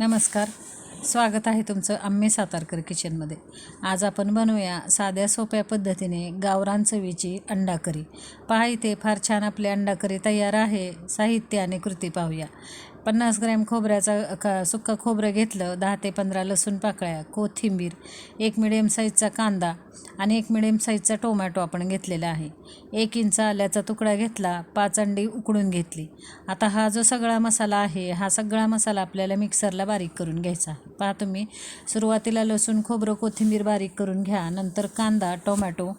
नमस्कार. स्वागत आहे तुमचं आम्ही सातारकर किचनमध्ये. आज आपण बनवूया साध्या सोप्या पद्धतीने गावरान चवीची अंडा करी पहा इथे फार छान आपली अंडा करी तयार आहे. साहित्य आणि कृती पाहूया. पन्नास ग्रॅम खोबऱ्याचा का सुक्का खोबरं घेतलं दहा ते पंधरा लसूण पाकळ्या कोथिंबीर एक मिडियम साईजचा कांदा आणि एक मिडियम साईजचा टोमॅटो आपण घेतलेला आहे. एक इंच आल्याचा तुकडा घेतला पाच अंडी उकडून घेतली. आता हा जो सगळा मसाला आहे हा सगळा मसाला आपल्याला मिक्सरला बारीक करून घ्यायचा आहे. पहा तुम्ही सुरुवातीला लसूण खोबरं कोथिंबीर बारीक करून घ्या नंतर कांदा टोमॅटो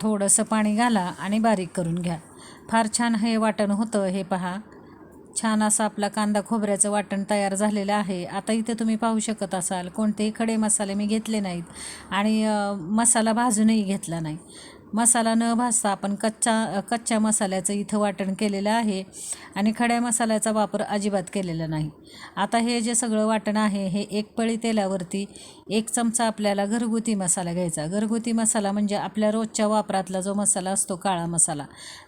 थोडंसं पाणी घाला आणि बारीक करून घ्या. फार छान हे वाटण होतं हे पहा. छान असा आपला कांदा खोबऱ्याचं वाटण तयार झालेलं आहे. आता इथे तुम्ही पाहू शकत असाल कोणतेही खडे मसाले मी घेतले नाहीत आणि मसाला भाजूनही घेतला नाही. मसाला न भाजता आपण कच्चा कच्च्या मसाल्याचं इथं वाटण केलेलं आहे आणि खड्या मसाल्याचा वापर अजिबात केलेला नाही. आता हे जे सगळं वाटण आहे हे एक पळी तेलावरती एक चमचा आपल्याला घरगुती मसाला घ्यायचा. घरगुती मसाला म्हणजे आपल्या रोजच्या वापरातला जो मसाला असतो काळा मसाला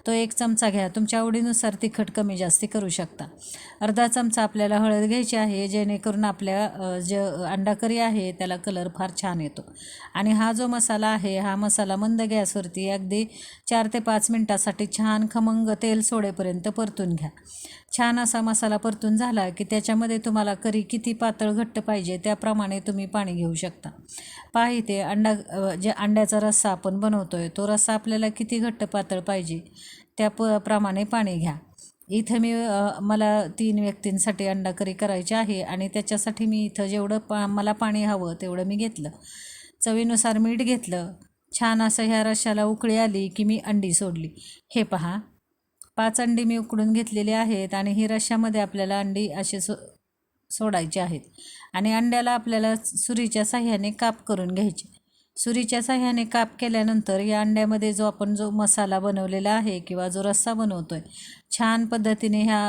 तो एक चमचा घ्या. तुमच्या आवडीनुसार तिखट कमी जास्ती करू शकता. अर्धा चमचा आपल्याला हळद घ्यायची आहे जेणेकरून आपल्या जे अंडा करी आहे त्याला कलर फार छान येतो. आणि हा जो मसाला आहे हा मसाला मंद गॅसवरती अगदी चार ते पाच मिनटासाठी छान खमंग तेल सोडेपर्यंत परतून घ्या. छान असा मसाला परतून झाला की त्याच्यामध्ये तुम्हाला करी किती पातळ घट्ट पाहिजे त्याप्रमाणे तुम्ही पाणी घेऊ शकता. पहा ते अंडा जे अंड्याचा रस्सा आपण बनवतो आहे तो रस्सा आपल्याला किती घट्ट पातळ पाहिजे त्या प प्रमाणे पाणी घ्या. इथं मी मला तीन व्यक्तींसाठी अंडा करी करायची आहे आणि त्याच्यासाठी मी इथं जेवढं पा मला पाणी हवं तेवढं मी घेतलं. चवीनुसार मीठ घेतलं छान असं ह्या रश्याला उकळी आली की मी अंडी सोडली. हे पहा. पाच अंडी मी उकडून घेतलेली आहेत आणि ही रश्यामध्ये आपल्याला अंडी असे सो सोडायचे आहेत. आणि अंड्याला आपल्याला सुरीच्या साह्याने काप करून घ्यायचे. सुरीच्या साह्याने काप केल्यानंतर या अंड्यामध्ये जो आपण जो मसाला बनवलेला आहे किंवा जो रस्सा बनवतो आहे छान पद्धतीने ह्या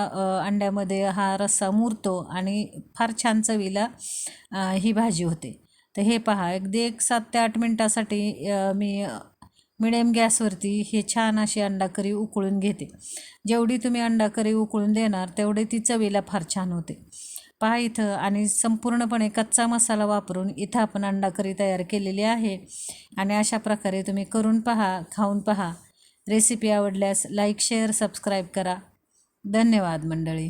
अंड्यामध्ये हा रस्सा मुरतो आणि फार छान चवीला ही भाजी होते. तर हे पहा अगदी एक सात ते आठ मिनटासाठी मी मिडियम गॅसवरती हे छान अशी अंडा करी उकळून घेते. जेवढी तुम्ही अंडा करी उकळून देणार तेवढी ती चवीला फार छान होते. पहा इथं आणि संपूर्णपणे कच्चा मसाला वापरून इथं आपण अंडा करी तयार केलेली आहे. आणि अशा प्रकारे तुम्ही करून पहा खाऊन पहा. रेसिपी आवडल्यास लाईक शेअर सबस्क्राईब करा. धन्यवाद मंडळी.